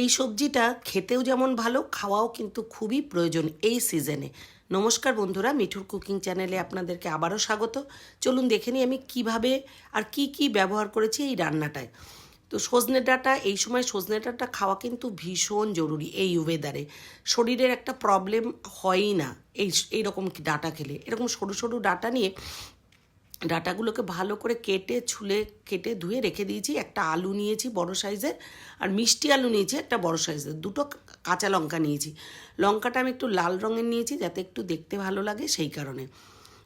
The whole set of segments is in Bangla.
এই সবজিটা খেতেও যেমন ভালো, খাওয়াও কিন্তু খুবই প্রয়োজন এই সিজনে নমস্কার বন্ধুরা, মিঠুর কুকিং চ্যানেলে আপনাদেরকে আবারও স্বাগত। চলুন দেখে নিই আমি কীভাবে আর কি কি ব্যবহার করেছি এই রান্নাটায়। তো সজনে ডাঁটা, এই সময় সজনে ডাঁটা খাওয়া কিন্তু ভীষণ জরুরি এই ওয়েদারে শরীরের একটা প্রবলেম হয়ই না এই, এইরকম ডাঁটা খেলে। এরকম সরু সরু ডাঁটা নিয়ে ডাটাগুলোকে ভালো করে কেটে, ছুলে, কেটে, ধুয়ে রেখে দিয়েছি। একটা আলু নিয়েছি বড় সাইজের আর মিষ্টি আলু নিয়েছি একটা বড় সাইজের। দুটো কাঁচা লঙ্কা নিয়েছি। লঙ্কাটা আমি একটু লাল রঙের নিয়েছি যাতে একটু দেখতে ভালো লাগে সেই কারণে।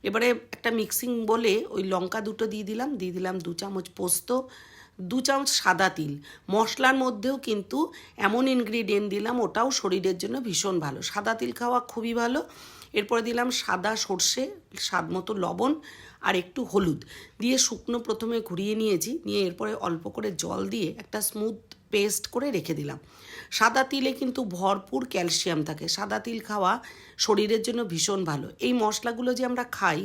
এবারে একটা মিক্সিং বলে ওই লঙ্কা দুটো দিয়ে দিলাম। দিয়ে দিলাম দু চামচ পোস্ত, দু চামচ সাদা তিল। মশলার মধ্যেও কিন্তু এমন ইনগ্রিডিয়েন্ট দিলাম, ওটাও শরীরের জন্য ভীষণ ভালো। সাদা তিল খাওয়া খুবই ভালো। এরপরে দিলাম সাদা সর্ষে, স্বাদ মতো লবণ আর একটু হলুদ। দিয়ে শুকনো প্রথমে ঘুরিয়ে নিয়েছি, নিয়ে এরপরে অল্প করে জল দিয়ে একটা স্মুথ পেস্ট করে রেখে দিলাম। সাদা তিলে কিন্তু ভরপুর ক্যালসিয়াম থাকে। সাদা তিল খাওয়া শরীরের জন্য ভীষণ ভালো। এই মশলাগুলো যে আমরা খাই,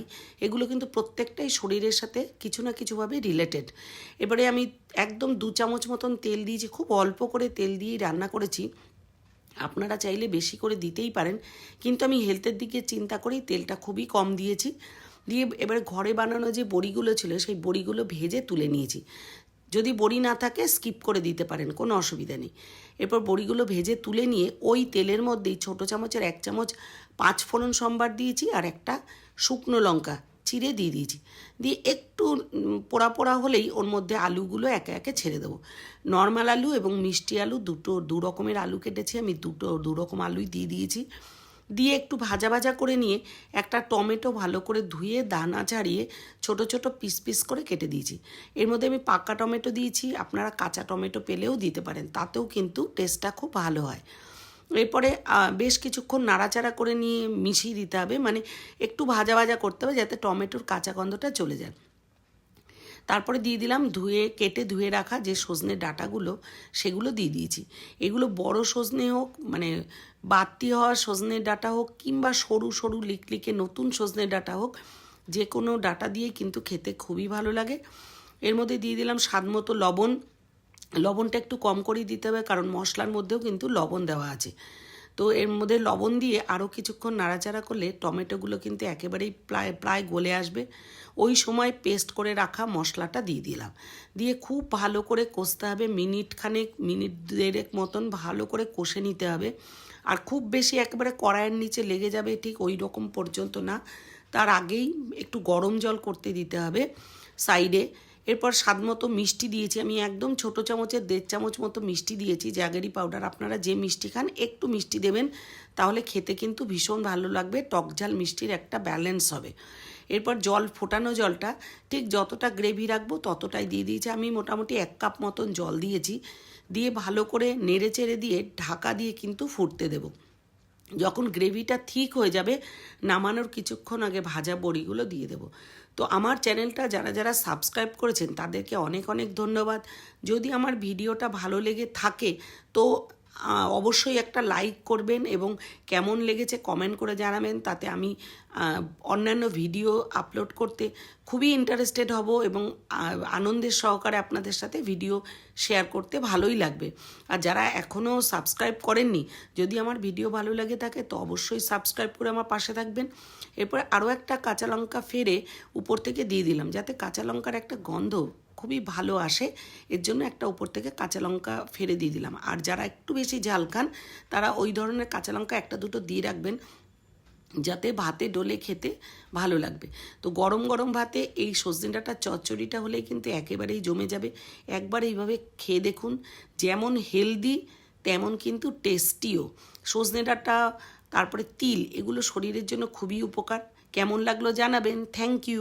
এগুলো কিন্তু প্রত্যেকটাই শরীরের সাথে কিছু না কিছুভাবে রিলেটেড এবারে আমি একদম দু চামচ মতন তেল দিয়েছি, খুব অল্প করে তেল দিয়েই রান্না করেছি। আপনারা চাইলে বেশি করে দিতেই পারেন। কিন্তু আমি হেলথের দিকে চিন্তা করেই তেলটা খুবই কম দিয়েছি। দিয়ে এবার ঘরে বানানো যে বড়িগুলো ছিল, সেই বড়িগুলো ভেজে তুলে নিয়েছি। যদি বড়ি না থাকে স্কিপ করে দিতে পারেন, কোনো অসুবিধা নেই। এরপর বড়িগুলো ভেজে তুলে নিয়ে ওই তেলের মধ্যেই ছোটো চামচের এক চামচ পাঁচ ফোড়ন সম্বার দিয়েছি আর একটা শুকনো লঙ্কা। চিড়ে দিয়ে দিয়েছি। দিয়ে একটু পোড়া পোড়া হলেই ওর মধ্যে আলুগুলো একে একে ছেড়ে দেবো। নর্মাল আলু এবং মিষ্টি আলু, দুটো, দু রকমের আলু কেটেছি আমি, দুটো, দু রকম আলুই দিয়ে দিয়েছি। দিয়ে একটু ভাজা ভাজা করে নিয়ে একটা টমেটো ভালো করে ধুয়ে, দানা ছাড়িয়ে ছোট ছোট পিস পিস করে কেটে দিয়েছি। এর মধ্যে আমি পাকা টমেটো দিয়েছি, আপনারা কাঁচা টমেটো পেলেও দিতে পারেন, তাতেও কিন্তু টেস্টটা খুব ভালো হয়। এরপরে বেশ কিছুক্ষণ নাড়াচাড়া করে নিয়ে মিশিয়ে দিতে হবে। মানে একটু ভাজা ভাজা করতে হবে যাতে টমেটোর কাঁচা গন্ধটা চলে যায়। তারপরে দিয়ে দিলাম ধুয়ে, কেটে ধুয়ে রাখা যে সজনে ডাটাগুলো, সেগুলো দিয়ে দিয়েছি। এগুলো বড় সজনে হোক মানে বাড়তি হওয়া সজনে ডাটা হোক, কিংবা সরু সরু লিকলিকে নতুন সজনে ডাটা হোক, যে কোনো ডাটা দিয়ে কিন্তু খেতে খুবই ভালো লাগে। এর মধ্যে দিয়ে দিলাম স্বাদ মতো লবণ লবণটা একটু কম করেই দিতে হবে, কারণ মশলার মধ্যেও কিন্তু লবণ দেওয়া আছে। তো এর মধ্যে লবণ দিয়ে আরও কিছুক্ষণ নাড়াচাড়া করলে টমেটোগুলো কিন্তু একেবারেই প্রায় প্রায় গলে আসবে। ওই সময় পেস্ট করে রাখা মশলাটা দিয়ে দিলাম। দিয়ে খুব ভালো করে কষতে হবে, মিনিট খানেক, মিনিট দেড়েক মতন ভালো করে কষে নিতে হবে। আর খুব বেশি একেবারে কড়াইয়ের নিচে লেগে যাবে ঠিক ওই রকম পর্যন্ত না। তার আগেই একটু গরম জল করতে দিতে হবে সাইডে। এরপর স্বাদ মতো মিষ্টি দিয়েছি। আমি একদম ছোটো চামচের, দেড় চামচ মতো মিষ্টি দিয়েছি জ্যাগেরি পাউডার আপনারা যে মিষ্টি খান, একটু মিষ্টি দেবেন, তাহলে খেতে কিন্তু ভীষণ ভালো লাগবে, টক ঝাল মিষ্টির একটা ব্যালেন্স হবে। এরপর জল, ফোটানো জলটা, ঠিক যতটা গ্রেভি রাখব ততটাই দিয়ে দিয়েছি। আমি মোটামুটি এক কাপ মতন জল দিয়েছি। দিয়ে ভালো করে নেড়ে চেড়ে দিয়ে ঢাকা দিয়ে কিন্তু ফুটতে দেবো। যখন গ্রেভিটা ঠিক হয়ে যাবে, নামানোর কিছুক্ষণ আগে ভাজা বড়িগুলো দিয়ে দেব। তো আমার চ্যানেলটা যারা যারা সাবস্ক্রাইব করেছেন, তাদেরকে অনেক অনেক ধন্যবাদ। যদি আমার ভিডিওটা ভালো লেগে থাকে, তো অবশ্যই একটা লাইক করবেন এবং কেমন লেগেছে কমেন্ট করে জানাবেন। তাতে আমি অন্যান্য ভিডিও আপলোড করতে খুবই ইন্টারেস্টেড হব এবং আনন্দের সহকারে আপনাদের সাথে ভিডিও শেয়ার করতে ভালোই লাগবে। আর যারা এখনও সাবস্ক্রাইব করেননি, যদি আমার ভিডিও ভালো লাগে থাকে, তো অবশ্যই সাবস্ক্রাইব করে আমার পাশে থাকবেন। এরপরে আরও একটা কাঁচা লঙ্কা ফেরে উপর থেকে দিয়ে দিলাম, যাতে কাঁচা লঙ্কার একটা গন্ধ খুবই ভালো আসে। এর জন্য একটা উপর থেকে কাঁচা লঙ্কা ফেলে দিয়ে দিলাম। আর যারা একটু বেশি ঝাল খান, তারা ওই ধরনের কাঁচা লঙ্কা একটা দুটো দিয়ে রাখবেন, যাতে ভাতে ডলে খেতে ভালো লাগবে। তো গরম গরম ভাতে এই সজনে ডাঁটার চচ্চড়িটা হলেই কিন্তু একেবারেই জমে যাবে। একবার এইভাবে খেয়ে দেখুন, যেমন হেলদি, তেমন কিন্তু টেস্টিও। সজনে ডাঁটা তারপরে তিল, এগুলো শরীরের জন্য খুবই উপকার। কেমন লাগল জানাবেন। Thank you.